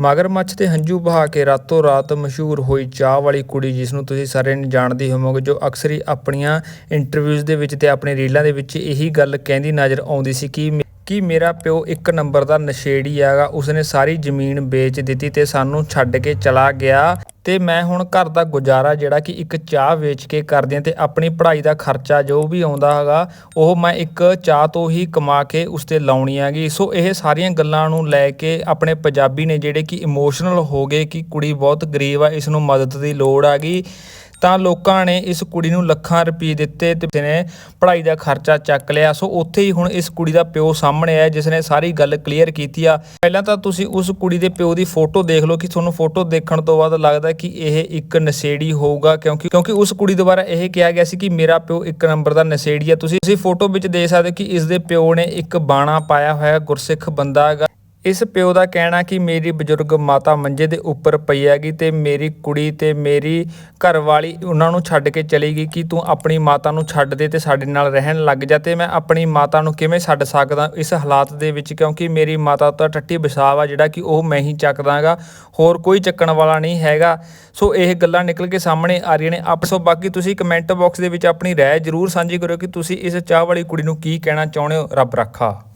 ਮਗਰਮੱਛ ਤੇ ਹੰਝੂ ਬਹਾ ਕੇ ਰਾਤੋਂ ਰਾਤ ਮਸ਼ਹੂਰ ਹੋਈ ਚਾਹ ਵਾਲੀ ਕੁੜੀ ਜਿਸ ਨੂੰ ਤੁਸੀਂ ਸਾਰੇ ਜਾਣਦੇ ਹੋਵੋਗੇ, ਜੋ ਅਕਸਰ ਹੀ ਆਪਣੀਆਂ ਇੰਟਰਵਿਊਜ਼ ਦੇ ਵਿੱਚ ਤੇ ਆਪਣੇ ਰੀਲਾਂ ਦੇ ਵਿੱਚ ਇਹੀ ਗੱਲ ਕਹਿੰਦੀ ਨਜ਼ਰ ਆਉਂਦੀ ਸੀ ਕਿ ਮੇ- ਕਿ ਮੇਰਾ ਪਿਓ ਇੱਕ ਨੰਬਰ ਦਾ ਨਸ਼ੇੜੀ ਹੈਗਾ, ਉਸਨੇ ਸਾਰੀ ਜ਼ਮੀਨ ਵੇਚ ਦਿੱਤੀ ਤੇ ਸਾਨੂੰ ਛੱਡ ਕੇ ਚਲਾ ਗਿਆ। ਤੇ ਮੈਂ ਹੁਣ ਘਰ ਦਾ ਗੁਜ਼ਾਰਾ ਜਿਹੜਾ ਕਿ ਇੱਕ ਚਾਹ ਵੇਚ ਕੇ ਕਰਦੀ ਹਾਂ ਤੇ ਆਪਣੀ ਪੜ੍ਹਾਈ ਦਾ ਖਰਚਾ ਜੋ ਵੀ ਆਉਂਦਾ ਹੈਗਾ, ਉਹ ਮੈਂ ਇੱਕ ਚਾਹ ਤੋਂ ਹੀ ਕਮਾ ਕੇ ਉਸ ਤੇ ਲਾਉਣੀ ਹੈਗੀ। ਸੋ ਇਹ ਸਾਰੀਆਂ ਗੱਲਾਂ ਨੂੰ ਲੈ ਕੇ ਆਪਣੇ ਪੰਜਾਬੀ ਨੇ ਜਿਹੜੇ ਕਿ ਇਮੋਸ਼ਨਲ ਹੋ ਗਏ ਕਿ ਕੁੜੀ ਬਹੁਤ ਗਰੀਬ ਆ, ਇਸ ਨੂੰ ਮਦਦ ਦੀ ਲੋੜ ਹੈਗੀ। ਤਾਂ ਲੋਕਾਂ ਨੇ ਇਸ ਕੁੜੀ ਨੂੰ ਲੱਖਾਂ ਰੁਪਏ ਦਿੱਤੇ ਤੇ ਨੇ ਪੜ੍ਹਾਈ ਦਾ ਖਰਚਾ ਚੱਕ ਲਿਆ। ਸੋ ਉੱਥੇ ਹੀ ਹੁਣ ਇਸ ਕੁੜੀ ਦਾ ਪਿਓ ਸਾਹਮਣੇ ਆਇਆ, ਜਿਸ ਨੇ ਸਾਰੀ ਗੱਲ ਕਲੀਅਰ ਕੀਤੀ ਆ। ਪਹਿਲਾਂ ਤਾਂ ਤੁਸੀਂ ਉਸ ਕੁੜੀ ਦੇ ਪਿਓ ਦੀ ਫੋਟੋ ਦੇਖ ਲਓ ਕਿ ਤੁਹਾਨੂੰ ਫੋਟੋ ਦੇਖਣ ਤੋਂ ਬਾਅਦ ਲੱਗਦਾ ਕਿ ਇਹ ਇੱਕ ਨਸ਼ੇੜੀ ਹੋਊਗਾ, ਕਿਉਂਕਿ ਕਿਉਂਕਿ ਉਸ ਕੁੜੀ ਦੁਆਰਾ ਇਹ ਕਿਹਾ ਗਿਆ ਸੀ ਕਿ ਮੇਰਾ ਪਿਓ ਇੱਕ ਨੰਬਰ ਦਾ ਨਸ਼ੇੜੀ ਆ। ਤੁਸੀਂ ਤੁਸੀਂ ਫੋਟੋ ਵਿੱਚ ਦੇਖ ਸਕਦੇ ਹੋ ਕਿ ਇਸ ਦੇ ਪਿਓ ਨੇ ਇੱਕ ਬਾਣਾ ਪਾਇਆ ਹੋਇਆ, ਗੁਰਸਿੱਖ ਬੰਦਾ ਹੈਗਾ। ਇਸ ਪਿਓ ਦਾ ਕਹਿਣਾ ਕਿ ਮੇਰੀ ਬਜ਼ੁਰਗ ਮਾਤਾ ਮੰਜੇ ਦੇ ਉੱਪਰ ਪਈ ਹੈਗੀ ਤੇ ਮੇਰੀ ਕੁੜੀ ਤੇ ਮੇਰੀ ਘਰਵਾਲੀ ਉਹਨਾਂ ਨੂੰ ਛੱਡ ਕੇ ਚਲੀ ਗਈ ਕਿ ਤੂੰ ਆਪਣੀ ਮਾਤਾ ਨੂੰ ਛੱਡ ਦੇ ਤੇ ਸਾਡੇ ਨਾਲ ਰਹਿਣ ਲੱਗ ਜਾ ਤੇ ਮੈਂ ਆਪਣੀ ਮਾਤਾ ਨੂੰ ਕਿਵੇਂ ਛੱਡ ਸਕਦਾ ਇਸ ਹਾਲਾਤ ਦੇ ਵਿੱਚ? ਕਿਉਂਕਿ ਮੇਰੀ ਮਾਤਾ ਤਾਂ ਟੱਟੀ ਵਿਸ਼ਾਵ ਆ ਜਿਹੜਾ ਕਿ ਉਹ ਮੈਂ ਹੀ ਚੱਕਦਾਗਾ, ਹੋਰ ਕੋਈ ਚੱਕਣ ਵਾਲਾ ਨਹੀਂ ਹੈਗਾ। ਸੋ ਇਹ ਗੱਲਾਂ ਨਿਕਲ ਕੇ ਸਾਹਮਣੇ ਆ ਰਹੀਆਂ ਨੇ। ਆਪ ਸੋ ਬਾਕੀ ਤੁਸੀਂ ਕਮੈਂਟ ਬਾਕਸ ਦੇ ਵਿੱਚ ਆਪਣੀ ਰਾਏ ਜ਼ਰੂਰ ਸਾਂਝੀ ਕਰਿਓ ਕਿ ਤੁਸੀਂ ਇਸ ਚਾਹ ਵਾਲੀ ਕੁੜੀ ਨੂੰ ਕੀ ਕਹਿਣਾ ਚਾਹੁੰਦੇ ਹੋ? ਰੱਬ ਰੱਖਾ।